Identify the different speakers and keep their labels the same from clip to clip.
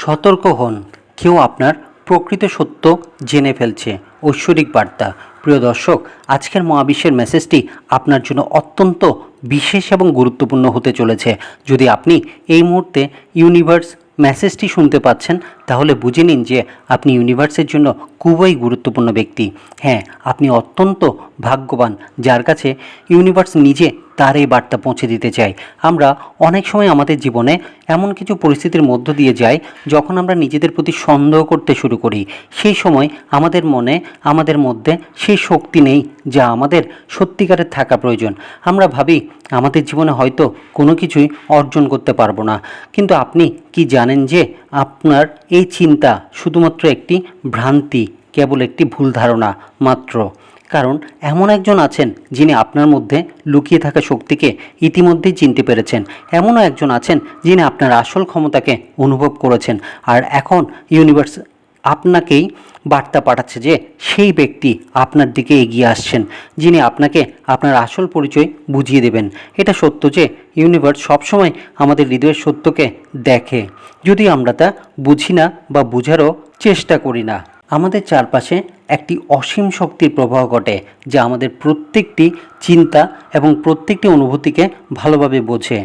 Speaker 1: সতর্ক হন। কেউ আপনার প্রকৃত সত্য জেনে ফেলছে। ঐশ্বরিক বার্তা। প্রিয় দর্শক, আজকের মহাবিশ্বের মেসেজটি আপনার জন্য অত্যন্ত বিশেষ এবং গুরুত্বপূর্ণ হতে চলেছে। যদি আপনি এই মুহূর্তে ইউনিভার্স মেসেজটি শুনতে পাচ্ছেন তাহলে বুঝে নিন যে আপনি ইউনিভার্সের জন্য খুবই গুরুত্বপূর্ণ ব্যক্তি। হ্যাঁ আপনি অত্যন্ত ভাগ্যবান, যার কাছে ইউনিভার্স নিজে তার এই বার্তা পৌঁছে দিতে চাই আমরা অনেক সময় আমাদের জীবনে এমন কিছু পরিস্থিতির মধ্য দিয়ে যাই, যখন আমরা নিজেদের প্রতি সন্দেহ করতে শুরু করি। সেই সময় আমাদের মনে, আমাদের মধ্যে সেই শক্তি নেই যা আমাদের সত্যিকারের থাকা প্রয়োজন। আমরা ভাবি, আমাদের জীবনে হয়তো কোনো কিছুই অর্জন করতে পারব না। কিন্তু আপনি কি জানেন যে আপনার এই চিন্তা শুধুমাত্র একটি ভ্রান্তি, কেবল একটি ভুল ধারণা মাত্র। কারণ এমন একজন আছেন যিনি আপনার মধ্যে লুকিয়ে থাকা শক্তিকে ইতিমধ্যেই চিনতে পেরেছেন। এমনও একজন আছেন যিনি আপনার আসল ক্ষমতাকে অনুভব করেছেন। আর এখন ইউনিভার্স আপনাকেই বার্তা পাঠাচ্ছে যে সেই ব্যক্তি আপনার দিকে এগিয়ে আসছেন, যিনি আপনাকে আপনার আসল পরিচয় বুঝিয়ে দেবেন। এটা সত্য যে ইউনিভার্স সবসময় আমাদের হৃদয়ের সত্যকে দেখে। যদি আমরা তা বুঝি না বা বোঝারও চেষ্টা করি না, আমাদের চারপাশে একটি অসীম শক্তির প্রবাহ ঘটে, যা আমাদের প্রত্যেকটি চিন্তা এবং প্রত্যেকটি অনুভূতিকে ভালোভাবে বোঝে।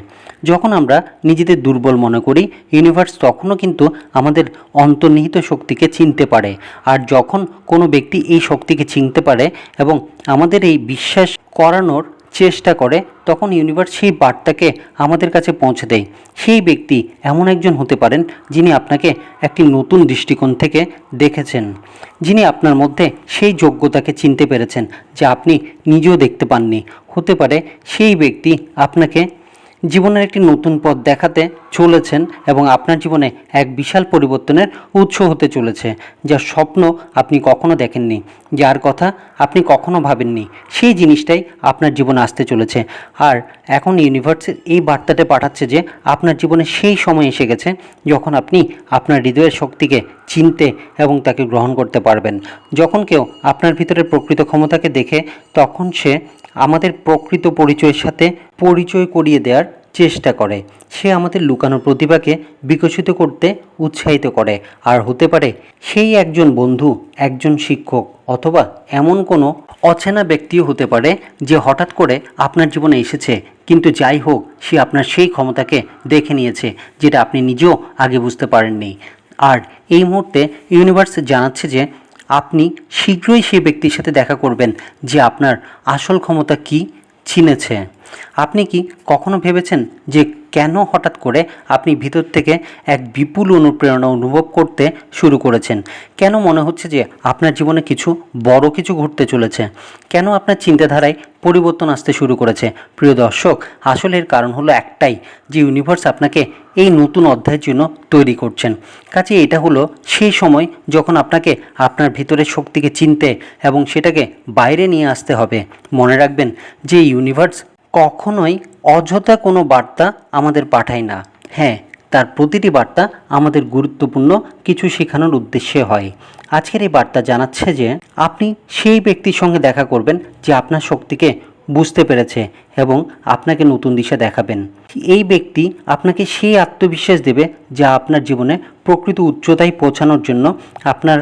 Speaker 1: যখন আমরা নিজেদের দুর্বল মনে করি ইউনিভার্স তখনও কিন্তু আমাদের অন্তর্নিহিত শক্তিকে চিনতে পারে। আর যখন কোনো ব্যক্তি এই শক্তিকে চিনতে পারে এবং আমাদের এই বিশ্বাস করানোর চেষ্টা করে, তখন ইউনিভার্স সেই বার্তাকে আমাদের কাছে পৌঁছে দেয়। সেই ব্যক্তি এমন একজন হতে পারেন যিনি আপনাকে একটি নতুন দৃষ্টিকোণ থেকে দেখেছেন, যিনি আপনার মধ্যে সেই যোগ্যতাকে চিনতে পেরেছেন যা আপনি নিজেও দেখতে পাননি। হতে পারে সেই ব্যক্তি আপনাকে জীবনের একটি নতুন পথ দেখাতে চলেছেন এবং আপনার জীবনে এক বিশাল পরিবর্তনের উৎস হতে চলেছে যার স্বপ্ন আপনি কখনো দেখেননি, যার কথা আপনি কখনো ভাবেননি। সেই জিনিসটাই আপনার জীবনে আসতে চলেছে। আর এখন ইউনিভার্সের এই বার্তাটা পাঠাচ্ছে যে, আপনার জীবনে সেই সময় এসে গেছে, যখন আপনি আপনার হৃদয়ের শক্তিকে চিনতে এবং তাকে গ্রহণ করতে পারবেন। যখন কেউ আপনার ভিতরের প্রকৃত ক্ষমতাকে দেখে, তখন সে আমাদের প্রকৃত পরিচয়ের সাথে পরিচয় করিয়ে দেওয়ার চেষ্টা করে। সে আমাদের লুকানো প্রতিভাকে বিকশিত করতে উৎসাহিত করে। আর হতে পারে সেই একজন বন্ধু, একজন শিক্ষক, অথবা এমন কোনো অচেনা ব্যক্তিও হতে পারে যে হঠাৎ করে আপনার জীবনে এসেছে, কিন্তু যাই হোক, সে আপনার সেই ক্ষমতাকে দেখে নিয়েছে, যেটা আপনি নিজেও আগে বুঝতে পারেননি। আর এই মুহূর্তে ইউনিভার্স জানাচ্ছে যে আপনি শীঘ্রই সেই ব্যক্তির সাথে দেখা করবেন যে আপনার আসল ক্ষমতা কি চিনেছে। আপনি কি কখনো ভেবেছেন যে কেন হঠাৎ করে আপনি ভিতর থেকে এক বিপুল অনুপ্রেরণা অনুভব করতে শুরু করেছেন? কেন মনে হচ্ছে যে আপনার জীবনে কিছু বড় কিছু ঘটতে চলেছে? কেন আপনার চিন্তাধারায় পরিবর্তন আসতে শুরু করেছে? প্রিয় দর্শক আসলে এর কারণ হলো একটাই, যে ইউনিভার্স আপনাকে এই নতুন অধ্যায়ের জন্য তৈরি করছেন। কাজে এটা হলো সেই সময় যখন আপনাকে আপনার ভিতরের শক্তিকে চিনতে এবং সেটাকে বাইরে নিয়ে আসতে হবে। মনে রাখবেন যে ইউনিভার্স কখনোই অযথা কোনো বার্তা আমাদের পাঠায় না। হ্যাঁ তার প্রতিটি বার্তা আমাদের গুরুত্বপূর্ণ কিছু শেখানোর উদ্দেশ্যে হয়। আজকের এই বার্তা জানাচ্ছে যে, আপনি সেই ব্যক্তির সঙ্গে দেখা করবেন যে আপনার শক্তিকে বুঝতে পেরেছে এবং আপনাকে নতুন দিশা দেখাবেন। এই ব্যক্তি আপনাকে সেই আত্মবিশ্বাস দেবে যা আপনার জীবনে প্রকৃত উচ্চতায় পৌঁছানোর জন্য আপনার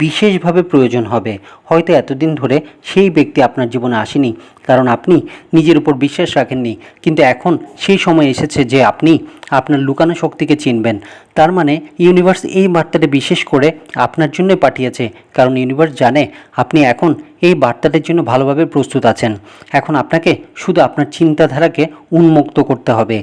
Speaker 1: বিশেষভাবে প্রয়োজন হবে। হয়তো এতদিন ধরে সেই ব্যক্তি আপনার জীবনে আসেনি, কারণ আপনি নিজের উপর বিশ্বাস রাখেননি। কিন্তু এখন সেই সময় এসেছে যে আপনি আপনার লুকানো শক্তিকে চিনবেন। তার মানে ইউনিভার্স এই বার্তাটা বিশেষ করে আপনার জন্যই পাঠিয়েছে, কারণ ইউনিভার্স জানে আপনি এখন এই বার্তাটার জন্য ভালোভাবে প্রস্তুত আছেন। এখন আপনাকে শুধু আপনার চিন্তাধারাকে উন্মুক্ত করতে হবে।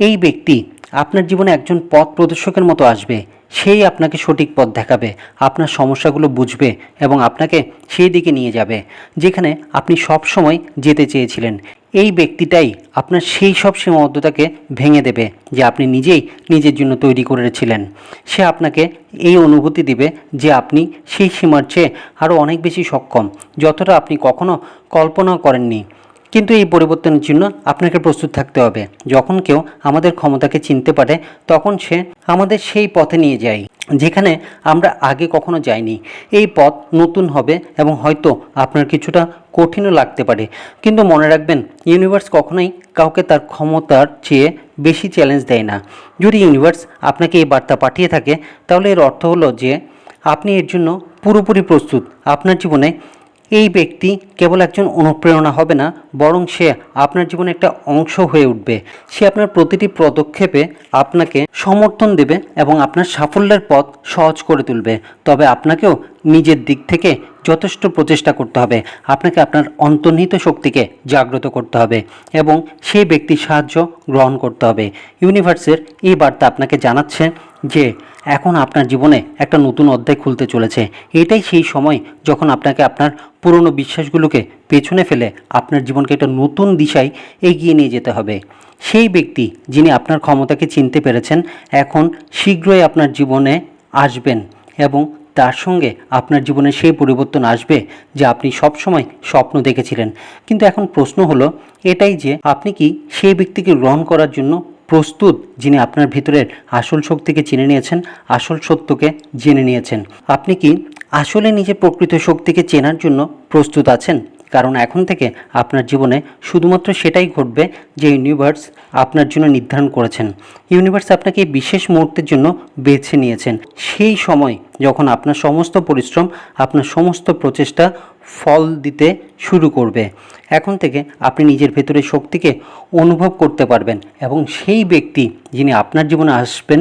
Speaker 1: এই ব্যক্তি আপনার জীবনে একজন পথ প্রদর্শকের মতো আসবে। সেই আপনাকে সঠিক পথ দেখাবে, আপনার সমস্যাগুলো বুঝবে এবং আপনাকে সেই দিকে নিয়ে যাবে, যেখানে আপনি সব সময় যেতে চেয়েছিলেন। এই ব্যক্তিটাই আপনার সেই সব সীমাবদ্ধতাকে ভেঙে দেবে যে আপনি নিজেই নিজের জন্য তৈরি করেছিলেন। সে আপনাকে এই অনুভূতি দিবে যে আপনি সেই সীমার চেয়ে আরও অনেক বেশি সক্ষম, যতটা আপনি কখনো কল্পনাও করেননি। কিন্তু এই পরিবর্তনের জন্য আপনাকে প্রস্তুত থাকতে হবে। যখন কেউ আমাদের ক্ষমতাকে চিনতে পারে, তখন সে আমাদের সেই পথে নিয়ে যায়, যেখানে আমরা আগে কখনো যাইনি। এই পথ নতুন হবে এবং হয়তো আপনার কিছুটা কঠিনও লাগতে পারে। কিন্তু মনে রাখবেন ইউনিভার্স কখনোই কাউকে তার ক্ষমতার চেয়ে বেশি চ্যালেঞ্জ দেয় না। যদি ইউনিভার্স আপনাকে এই বার্তা পাঠিয়ে থাকে, তাহলে এর অর্থ হলো যে আপনি এর জন্য পুরোপুরি প্রস্তুত। আপনার জীবনে এই ব্যক্তি কেবল একজন অনুপ্রেরণা হবে না, বরং সে আপনার জীবনে একটা অংশ হয়ে উঠবে। সে আপনার প্রতিটি পদক্ষেপে আপনাকে সমর্থন দেবে এবং আপনার সাফল্যের পথ সহজ করে তুলবে। তবে আপনাকেও নিজের দিক থেকে যথেষ্ট প্রচেষ্টা করতে হবে। আপনাকে আপনার অন্তর্নিহিত শক্তিকে জাগ্রত করতে হবে এবং সেই ব্যক্তির সাহায্য গ্রহণ করতে হবে। ইউনিভার্সের এই বার্তা আপনাকে জানাচ্ছে যে এখন আপনার জীবনে একটা নতুন অধ্যায় খুলতে চলেছে। এটাই সেই সময় যখন আপনাকে আপনার পুরনো বিশ্বাসগুলোকে পেছনে ফেলে আপনার জীবনকে একটা নতুন দিশায় এগিয়ে নিয়ে যেতে হবে। সেই ব্যক্তি যিনি আপনার ক্ষমতাকে চিনতে পেরেছেন, এখন শীঘ্রই আপনার জীবনে আসবেন এবং তার সঙ্গে আপনার জীবনে সেই পরিবর্তন আসবে যা আপনি সবসময় স্বপ্ন দেখেছিলেন। কিন্তু এখন প্রশ্ন হলো, এটাই যে আপনি কি সেই ব্যক্তিকে গ্রহণ করার জন্য প্রস্তুত যিনি আপনার ভিতরের আসল শক্তিকে চিনে নিয়েছেন, আসল সত্যকে জেনে নিয়েছেন। আপনি কি আসলে নিজের প্রকৃত শক্তিকে চেনার জন্য প্রস্তুত আছেন? কারণ এখন থেকে আপনার জীবনে শুধুমাত্র সেটাই ঘটবে যে ইউনিভার্স আপনার জন্য নির্ধারণ করেছেন। ইউনিভার্স আপনাকে বিশেষ মুহূর্তের জন্য বেছে নিয়েছেন। সেই সময় যখন আপনার সমস্ত পরিশ্রম, আপনার সমস্ত প্রচেষ্টা ফল দিতে শুরু করবে। এখন থেকে আপনি নিজের ভেতরের শক্তিকে অনুভব করতে পারবেন এবং সেই ব্যক্তি যিনি আপনার জীবনে আসবেন,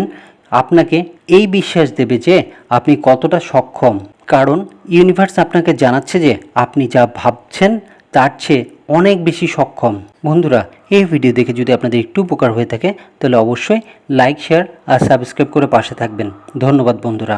Speaker 1: আপনাকে এই বিশ্বাস দেবে যে আপনি কতটা সক্ষম। কারণ ইউনিভার্স আপনাকে জানাচ্ছে যে আপনি যা ভাবছেন তার চেয়ে অনেক বেশি সক্ষম। বন্ধুরা, এই ভিডিও দেখে যদি আপনাদের একটু উপকার হয়ে থাকে, তাহলে অবশ্যই লাইক শেয়ার আর সাবস্ক্রাইব করে পাশে থাকবেন। ধন্যবাদ বন্ধুরা।